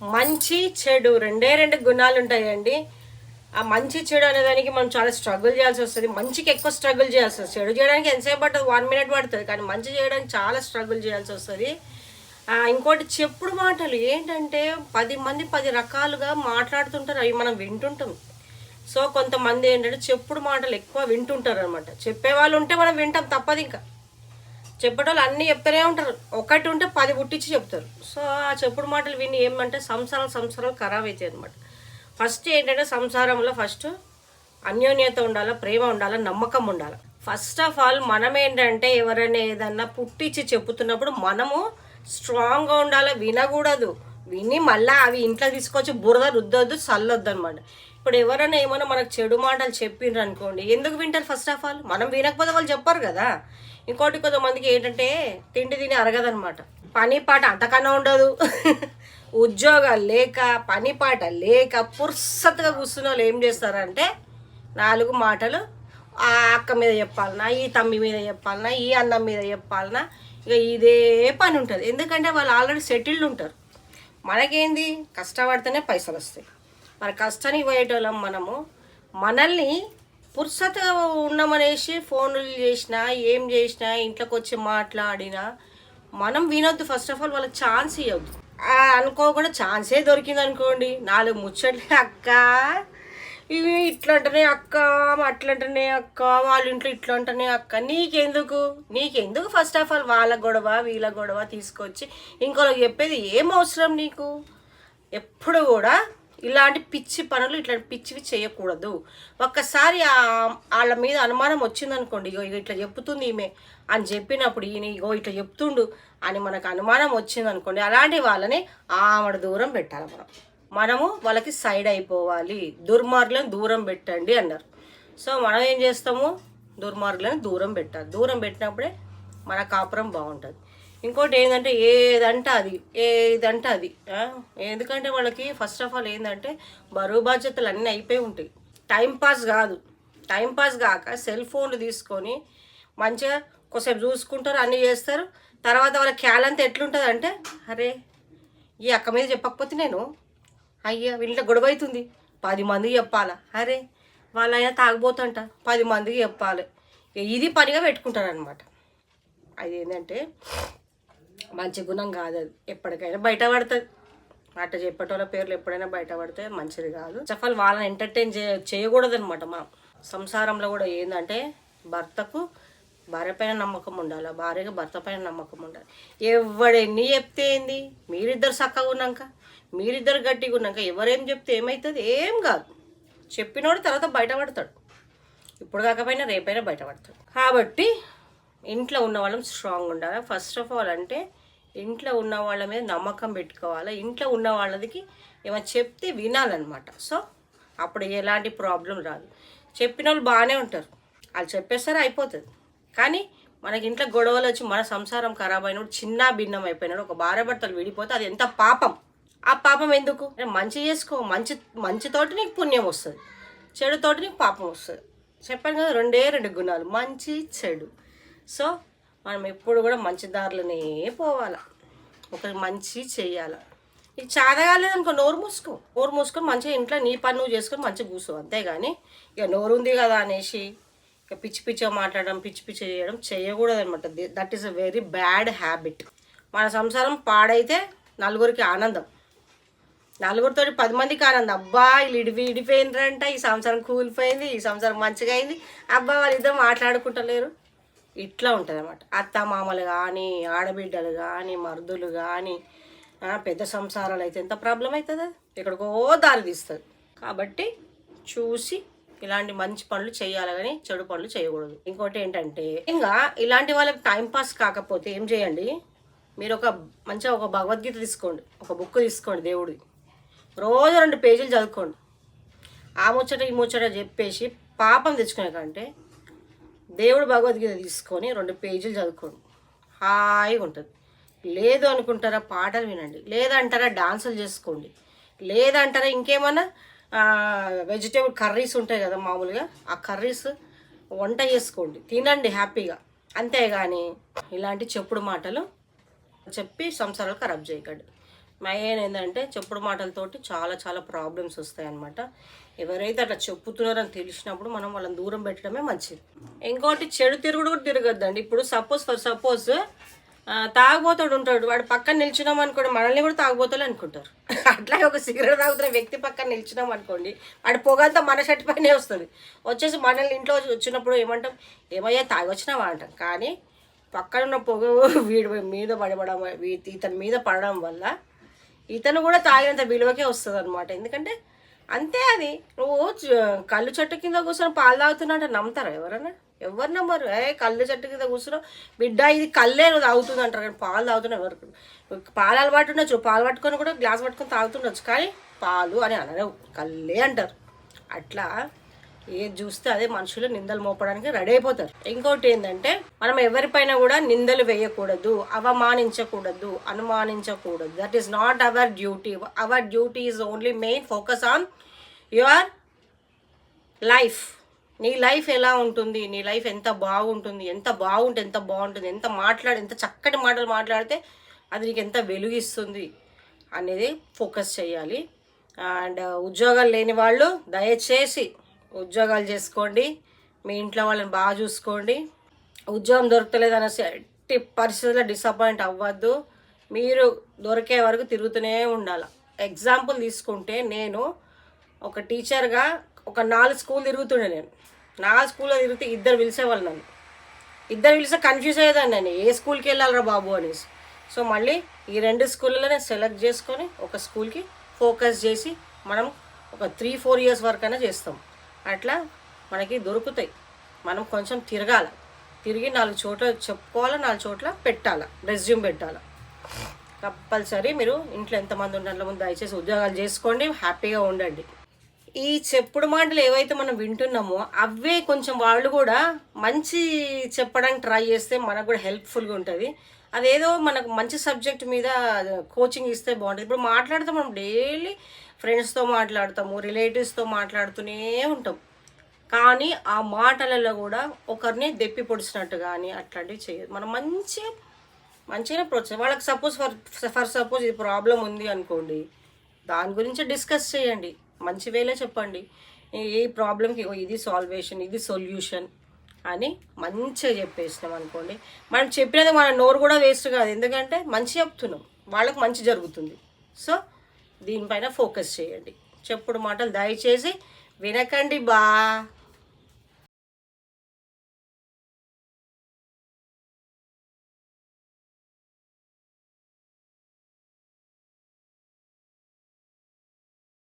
మంచి చెడు రెండే రెండు గుణాలు ఉంటాయండి ఆ మంచి చెడు అనే దానికి మనం చాలా స్ట్రగుల్ చేయాల్సి వస్తుంది. మంచికి ఎక్కువ స్ట్రగుల్ చేయాల్సి వస్తుంది. చెడు చేయడానికి ఎంతసేపు పడుతుంది వన్ మినిట్ పడుతుంది. కానీ మంచి చేయడానికి చాలా స్ట్రగుల్ చేయాల్సి వస్తుంది. ఇంకోటి చెప్పుడు మాటలు ఏంటంటే పది మంది పది రకాలుగా మాట్లాడుతుంటారు. అవి మనం వింటుంటాం. సో కొంతమంది ఏంటంటే చెప్పుడు మాటలు ఎక్కువ వింటుంటారు అనమాట చెప్పేవాళ్ళు ఉంటే మనం వింటాం తప్పదు ఇంకా చెప్పేటోళ్ళు అన్నీ చెప్తూనే ఉంటారు. ఒకటి ఉంటే పది పుట్టించి చెప్తారు. సో ఆ చెప్పుడు మాటలు విని ఏమంటే సంసారం సంసారం ఖరాబ్ అవుతాయి అనమాట ఫస్ట్ ఏంటంటే సంసారంలో ఫస్ట్ అన్యోన్యత ఉండాలి ప్రేమ ఉండాలి నమ్మకం ఉండాలి. ఫస్ట్ ఆఫ్ ఆల్ మనం ఏంటంటే ఎవరైనా ఏదన్నా పుట్టించి చెప్పుతున్నప్పుడు మనము స్ట్రాంగ్గా ఉండాలి వినకూడదు. విని మళ్ళీ అవి ఇంట్లో తీసుకొచ్చి బురద రుద్దొద్దు చల్లొద్దు అనమాట ఇప్పుడు ఎవరైనా ఏమైనా మనకు చెడు మాటలు చెప్పిండ్రు అనుకోండి ఎందుకు వింటారు ఫస్ట్ ఆఫ్ ఆల్ మనం వినకపోతే వాళ్ళు చెప్పారు కదా. ఇంకోటి కొంతమందికి ఏంటంటే తిండి తిని అరగదనమాట పని పాట అంతకన్నా ఉండదు. ఉద్యోగాలు లేక పని పాట లేక పుర్సత్తుగా కూర్చున్న వాళ్ళు ఏం చేస్తారంటే నాలుగు మాటలు ఆ అక్క మీద చెప్పాలనా ఈ తమ్మి మీద చెప్పాలనా ఈ అన్నం మీద చెప్పాలనా ఇక ఇదే పని ఉంటుంది. ఎందుకంటే వాళ్ళు ఆల్రెడీ సెటిల్డ్ ఉంటారు. మనకేంది? కష్టపడితేనే పైసలు వస్తాయి మరి కష్టానికి పోయేటోళ్ళం మనము. మనల్ని పుర్సతగా ఉండమనేసి ఫోన్లు చేసినా ఏం చేసినా ఇంట్లోకి వచ్చి మాట్లాడినా మనం వినొద్దు. ఫస్ట్ ఆఫ్ ఆల్ వాళ్ళకి ఛాన్స్ ఇవ్వద్దు అనుకోకుండా ఛాన్సే దొరికింది అనుకోండి నాలుగు ముచ్చట్లు అక్క. ఇవి ఇట్లంటనే అక్క అట్లంటనే అక్క వాళ్ళ ఇంట్లో ఇట్లంటనే అక్క. నీకెందుకు? నీకెందుకు ఫస్ట్ ఆఫ్ ఆల్ వాళ్ళ గొడవ వీళ్ళ గొడవ తీసుకొచ్చి ఇంకోళ్ళకి చెప్పేది ఏం అవసరం నీకు? ఎప్పుడు కూడా ఇలాంటి పిచ్చి పనులు ఇట్లాంటి పిచ్చివి చేయకూడదు. ఒక్కసారి వాళ్ళ మీద అనుమానం వచ్చిందనుకోండి ఇగో ఇగో ఇట్లా చెప్తుంది ఈమె అని చెప్పినప్పుడు ఈయన ఇగో ఇట్లా చెప్తుండు అని మనకు అనుమానం వచ్చిందనుకోండి అలాంటి వాళ్ళని ఆవిడ దూరం పెట్టాలి మనం. మనము వాళ్ళకి సైడ్ అయిపోవాలి. దుర్మార్గులను దూరం పెట్టండి అన్నారు. సో మనం ఏం చేస్తాము? దుర్మార్గులను దూరం పెట్టాలి. దూరం పెట్టినప్పుడే మన కాపురం బాగుంటుంది. ఇంకోటి ఏంటంటే ఏదంటే అది ఏదంటే అది ఎందుకంటే వాళ్ళకి ఫస్ట్ ఆఫ్ ఆల్ ఏంటంటే బరువు బాధ్యతలు అన్నీ అయిపోయి ఉంటాయి. టైం పాస్ కాదు. టైం పాస్ కాక సెల్ ఫోన్లు తీసుకొని మంచిగా కొద్దిసేపు చూసుకుంటారు అన్నీ చేస్తారు. తర్వాత వాళ్ళ ఖ్యాల్ అంతా ఎట్లుంటుంది అంటే అరే ఈ అక్క మీద చెప్పకపోతే నేను అయ్యా వీళ్ళ గొడవ అవుతుంది పది మందికి చెప్పాలా? అరే వాళ్ళైనా తాగబోతుంట. పది మందికి చెప్పాలి. ఇది పనిగా పెట్టుకుంటారనమాట అది ఏంటంటే మంచి గుణం కాదు అది. ఎప్పటికైనా బయట పడుతుంది. అట్ట చెప్పేటోళ్ళ పేర్లు ఎప్పుడైనా బయట పడితే మంచిది కాదు. చెప్పాలి వాళ్ళని ఎంటర్టైన్ చే చేయకూడదు అనమాట మనం. సంసారంలో కూడా ఏంటంటే భర్తకు భార్య పైన నమ్మకం ఉండాలి? భార్యకు భర్త పైన నమ్మకం ఉండాలి. ఎవడెన్ని చెప్తే ఏంది? మీరిద్దరు చక్కగా ఉన్నాక మీరిద్దరు గట్టిగా ఉన్నాక ఎవరేం చెప్తే ఏమవుతుంది ఏం కాదు. చెప్పినోడు తర్వాత బయటపడతాడు ఇప్పుడు కాకపోయినా రేపైనా బయటపడతాడు కాబట్టి ఇంట్లో ఉన్న వాళ్ళం స్ట్రాంగ్ ఉండాలి. ఫస్ట్ ఆఫ్ ఆల్ అంటే ఇంట్లో ఉన్న వాళ్ళ మీద నమ్మకం పెట్టుకోవాలి. ఇంట్లో ఉన్న వాళ్ళకి ఏమైనా చెప్తే వినాలన్నమాట. సో అప్పుడు ఎలాంటి ప్రాబ్లం రాదు. చెప్పిన వాళ్ళు బాగానే ఉంటారు. వాళ్ళు చెప్పేస్తారు అయిపోతుంది. కానీ మనకి ఇంట్లో గొడవలు వచ్చి మన సంసారం ఖరాబ్ అయినప్పుడు చిన్న భిన్నం అయిపోయినాడు ఒక భార్య భర్తలు విడిపోతే అది ఎంత పాపం. ఆ పాపం ఎందుకు? మంచి చేసుకో మంచి మంచితోటి నీకు పుణ్యం వస్తుంది. చెడుతోటి నీకు పాపం వస్తుంది. చెప్పాను కదా రెండే రెండు గుణాలు. మంచి చెడు. సో మనం ఎప్పుడు కూడా మంచి దారిలోనే పోవాలి. ఒక మంచి చేయాలి. ఇది చాదగాలేదు అనుకో నోరు మూసుకో. నోరు మూసుకొని మంచిగా ఇంట్లో నీ పని నువ్వు చేసుకొని మంచిగా కూర్చో అంతేగాని ఇక నోరు ఉంది కదా అనేసి ఇక పిచ్చి పిచ్చిగా మాట్లాడడం పిచ్చి పిచ్చి చేయడం చేయకూడదు అనమాట that is a very bad habit మన సంసారం పాడైతే నలుగురికి ఆనందం. నలుగురితో పది మందికి ఆనందం. అబ్బా వీళ్ళు ఇడిపి ఇడిపోయినరంట ఈ సంవత్సరం కూలిపోయింది ఈ సంవత్సరం మంచిగా అయింది అబ్బా వాళ్ళిద్దరు మాట్లాడుకుంటలేరు. ఇట్లా ఉంటుంది అనమాట అత్త మామలు కానీ ఆడబిడ్డలు కానీ మరుదులు కానీ పెద్ద సంసారాలు అయితే ఎంత ప్రాబ్లం అవుతుంది ఎక్కడికో దారి తీస్తుంది. కాబట్టి చూసి ఇలాంటి మంచి పనులు చేయాలి కానీ చెడు పనులు చేయకూడదు. ఇంకోటి ఏంటంటే ఇంకా ఇలాంటి వాళ్ళకి టైంపాస్ కాకపోతే ఏం చేయండి? మీరు ఒక మంచిగా ఒక భగవద్గీత తీసుకోండి. ఒక బుక్ తీసుకోండి దేవుడి రోజు రెండు పేజీలు చదువుకోండి. ఆ ముచ్చట ఈ ముచ్చట చెప్పేసి పాపం తెచ్చుకునే కంటే దేవుడు భగవద్గీత తీసుకొని రెండు పేజీలు చదువుకోండి. హాయిగా ఉంటుంది. లేదు అనుకుంటారా పాటలు వినండి. లేదంటారా డాన్సులు చేసుకోండి. లేదంటారా ఇంకేమన్నా వెజిటేబుల్ కర్రీస్ ఉంటాయి కదా మామూలుగా ఆ కర్రీస్ వంట చేసుకోండి. తినండి హ్యాపీగా. అంతేగాని ఇలాంటి చెప్పుడు మాటలు చెప్పి సంసారాలు ఖరాబ్ చేయకండి. మహేన్ ఏంటంటే చెప్పుడు మాటలతోటి చాలా చాలా ప్రాబ్లమ్స్ వస్తాయన్నమాట. ఎవరైతే అట్లా చెప్పుతున్నారని తెలిసినప్పుడు మనం వాళ్ళని దూరం పెట్టడమే మంచిది. ఇంకోటి చెడు తిరుగుడు కూడా తిరగద్దండి. ఇప్పుడు సపోజ్ ఫర్ సపోజ్ తాగుబోతాడు ఉంటాడు. వాడు పక్కన నిల్చున్నాం అనుకోండి మనల్ని కూడా తాగుబోతాడు అనుకుంటారు. అట్లాగే ఒక సిగరెట్ తాగుతున్న వ్యక్తి పక్కన నిల్చున్నాం అనుకోండి వాడి పొగంతా మన షర్ట్ పైనే వస్తుంది. వచ్చేసి మనల్ని ఇంట్లో వచ్చినప్పుడు ఏమంటాం ఏమయ్యా తాగి వచ్చినావా అంటాం. కానీ పక్కన ఉన్న పొగ వీడి మీద పడబడం ఇతని మీద పడడం వల్ల ఇతను కూడా తాగినంత విలువకే వస్తుంది అనమాట ఎందుకంటే అంతే అది. నువ్వు కళ్ళు చెట్టు కింద కూర్చొని పాలు తాగుతున్నా నమ్ముతారా ఎవరన్నా? ఎవరు నమ్మరు. ఏ కళ్ళు చెట్టు కింద కూర్చున్నావు బిడ్డ ఇది కళ్ళే తాగుతుంది అంటారు కానీ పాలు తాగుతున్నావు ఎవరు పాలు అలవాటు ఉండొచ్చు. పాలు పట్టుకొని కూడా గ్లాస్ పట్టుకొని తాగుతుండొచ్చు కానీ పాలు అని అనలేవు. కళ్ళే అంటారు. అట్లా ఏది చూస్తే అదే మనుషులు నిందలు మోపడానికి రెడీ అయిపోతారు. ఇంకోటి ఏంటంటే మనం ఎవరిపైన కూడా నిందలు వేయకూడదు అవమానించకూడదు అనుమానించకూడదు. That is not our duty our duty is only main focus on your life నీ లైఫ్ ఎలా ఉంటుంది? నీ లైఫ్ ఎంత బాగుంటుంది? ఎంత బాగుంటే ఎంత బాగుంటుంది? ఎంత మాట్లాడి ఎంత చక్కటి మాటలు మాట్లాడితే అది నీకు ఎంత వెలుగిస్తుంది అనేది ఫోకస్ చేయాలి. అండ్ ఉద్యోగాలు లేని వాళ్ళు దయచేసి ఉద్యోగాలు చేసుకోండి. మీ ఇంట్లో వాళ్ళని బాగా చూసుకోండి. ఉద్యోగం దొరకలేదు అనేసి ఎట్టి పరిస్థితుల్లో డిసప్పాయింట్ అవ్వద్దు. మీరు దొరికే వరకు తిరుగుతూనే ఉండాలి. ఎగ్జాంపుల్ తీసుకుంటే నేను ఒక టీచర్గా ఒక నాలుగు స్కూల్ తిరుగుతుండే నేను. నాలుగు స్కూల్లో తిరిగితే ఇద్దరు పిలిచేవాళ్ళు నన్ను. ఇద్దరు పిలిస్తే కన్ఫ్యూజ్ అయ్యేదాన్ని నేను. ఏ స్కూల్కి వెళ్ళాలరా బాబు అనేసి. సో మళ్ళీ ఈ రెండు స్కూళ్ళలో నేను సెలెక్ట్ చేసుకొని ఒక స్కూల్కి ఫోకస్ చేసి మనం ఒక త్రీ ఫోర్ ఇయర్స్ వరకు అయినా చేస్తాం. అట్లా మనకి దొరుకుతాయి. మనం కొంచెం తిరగాల. తిరిగి నాలుగు చోట్ల చెప్పుకోవాలా నాలుగు చోట్ల పెట్టాలా రెజ్యూమ్ పెట్టాల. కంపల్సరీ మీరు ఇంట్లో ఎంతమంది ఉండాలో ముందు దయచేసి ఉద్యోగాలు చేసుకోండి హ్యాపీగా ఉండండి. ఈ చెప్పుడు మాటలు ఏవైతే మనం వింటున్నామో అవే కొంచెం వాళ్ళు కూడా మంచి చెప్పడానికి ట్రై చేస్తే మనకు కూడా హెల్ప్ఫుల్గా ఉంటుంది. అదేదో మనకు మంచి సబ్జెక్ట్ మీద కోచింగ్ ఇస్తే బాగుంటుంది. ఇప్పుడు మాట్లాడితే మనం డైలీ ఫ్రెండ్స్తో మాట్లాడతాము రిలేటివ్స్తో మాట్లాడుతూనే ఉంటాం. కానీ ఆ మాటలలో కూడా ఒకరిని దెప్పి పొడిచినట్టు కానీ అట్లాంటివి చేయదు మనం మంచిగా మంచిగా ప్రోత్సహం వాళ్ళకి సపోజ్ ఫర్ ఫర్ సపోజ్ ఈ ప్రాబ్లం ఉంది అనుకోండి దాని గురించి డిస్కస్ చేయండి. మంచి వేలే చెప్పండి. ఈ- ప్రాబ్లంకి ఇది సాల్వేషన్ ఇది సొల్యూషన్ అని మంచిగా చెప్పేసినాం అనుకోండి. మనం చెప్పినది మన నోరు కూడా వేస్ట్ కాదు. ఎందుకంటే మంచి చెప్తున్నాం. వాళ్ళకి మంచి జరుగుతుంది. సో దీనిపైన ఫోకస్ చేయండి. చెప్పుడు మాటలు దయచేసి వినకండి బా.